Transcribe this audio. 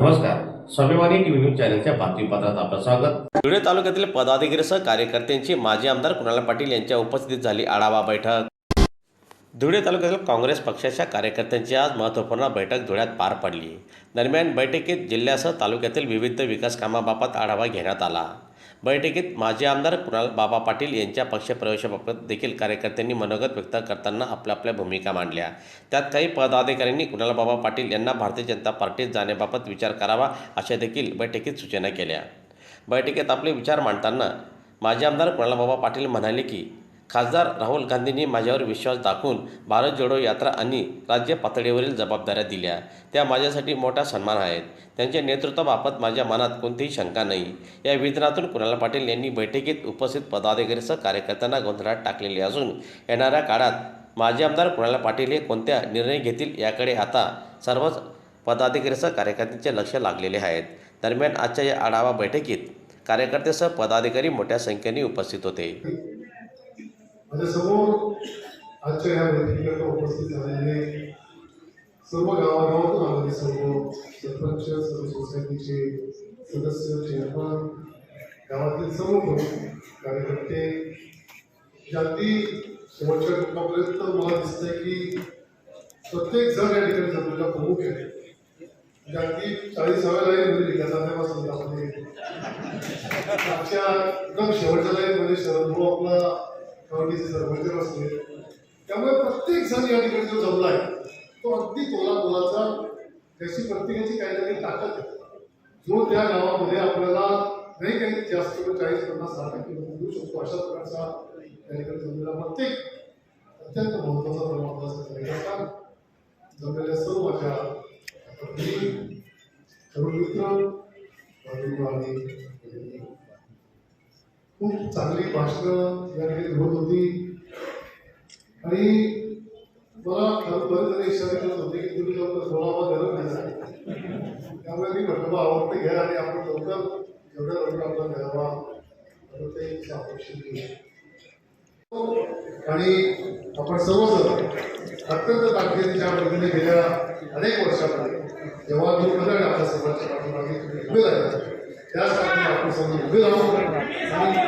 नमस्कार स्वाभिमानी TV news चॅनलच्या बातमीपत्रात आपलं स्वागत. धुळे तालुक्यातील पदाधिकारीसह कार्यकर्त्यांची माजी आमदार कुणाल पाटील यांच्या उपस्थितीत झाली आढावा बैठक. धुळे तालुक्यातील काँग्रेस पक्षाच्या कार्यकर्त्यांची आज महत्त्वपूर्ण बैठक धुळ्यात पार पडली. दरम्यान बैठकीत जिल्ह्यासह तालुक्यातील विविध विकास कामाबाबत आढावा घेण्यात आला. बैठकीत माजी आमदार कुणाल बाबा पाटील यांच्या पक्षप्रवेशाबाबत देखील कार्यकर्त्यांनी मनोगत व्यक्त करताना आपल्या आपल्या भूमिका मांडल्या. त्यात काही पदाधिकाऱ्यांनी कुणालबाबा पाटील यांना भारतीय जनता पार्टीत जाण्याबाबत विचार करावा अशा देखील बैठकीत सूचना केल्या. बैठकीत आपले विचार मांडताना माजी आमदार कुणालबाबा पाटील म्हणाले की खासदार राहुल गांधींनी माझ्यावर विश्वास दाखवून भारत जोडो यात्रा आणि राज्य पातळीवरील जबाबदाऱ्या दिल्या. त्या माझ्यासाठी मोठा सन्मान आहेत. त्यांच्या नेतृत्वाबाबत माझ्या मनात कोणतीही शंका नाही. या विधानातून कुणाल पाटील यांनी बैठकीत उपस्थित पदाधिकारीसह कार्यकर्त्यांना गोंधळात टाकलेले असून येणाऱ्या काळात माजी आमदार कुणाल पाटील हे कोणत्या निर्णय घेतील याकडे आता सर्वच पदाधिकारीसह कार्यकर्त्यांचे लक्ष लागलेले आहेत. दरम्यान आजच्या या आढावा बैठकीत कार्यकर्तेसह पदाधिकारी मोठ्या संख्येने उपस्थित होते. माझ्यासमोर आजच्या या बैठकीला उपस्थित झालेले सर्व गावागावातून आलेले सर्व सरपंच सर्व सोसायटीचे सदस्य चेअरमन गावातील सर्व प्रमुख कार्यकर्ते जे अगदी शेवटच्या टप्प्यापर्यंत मला दिसतंय की प्रत्येक जण या ठिकाणी जमलेला प्रमुख आहे. म्हणजे अगदी चाळीसाव्या लाईनमध्ये लिहिल्या जाण्यापासून आपण आजच्या एकदम शेवटच्या लाईनमध्ये शरद भाऊ आपला कमिटीचे सरपंच असले त्यामुळे प्रत्येक जण या ठिकाणी जो जमला आहे तो अगदी तोला तोलाचा त्याची प्रत्येकाची काही ना काही ताकद आहे. जो त्या गावामध्ये आपल्याला नाही काही जास्त करून चाळीस पन्नास साठ टक्के मिळू शकतो अशा प्रकारचा त्या ठिकाणी जमलेला प्रत्येक अत्यंत महत्त्वाचा प्रमाणाचा कार्यकर्ता जमलेल्या सर्व माझ्या तरुण मित्र आणि खूप चांगली भाषणं या ठिकाणी होत होती. आणि मला खरं बरं इशारा करत होते की तुम्ही लवकर सोळावा गरज नाही त्यामुळे मी म्हटलं बा आवडतं घ्या आणि आपण लवकर एवढ्या लवकर आपला घ्यावा. तर ते अपेक्षित केलं. आणि आपण सर्वजण अत्यंत ताकदीने ज्या पद्धतीने गेल्या अनेक वर्षामध्ये जेव्हा जो बदल आपल्या सर्वांच्या पाठीमागे तुम्ही उभे राहिला. त्यासाठी आपण समोर उभे राहू आणि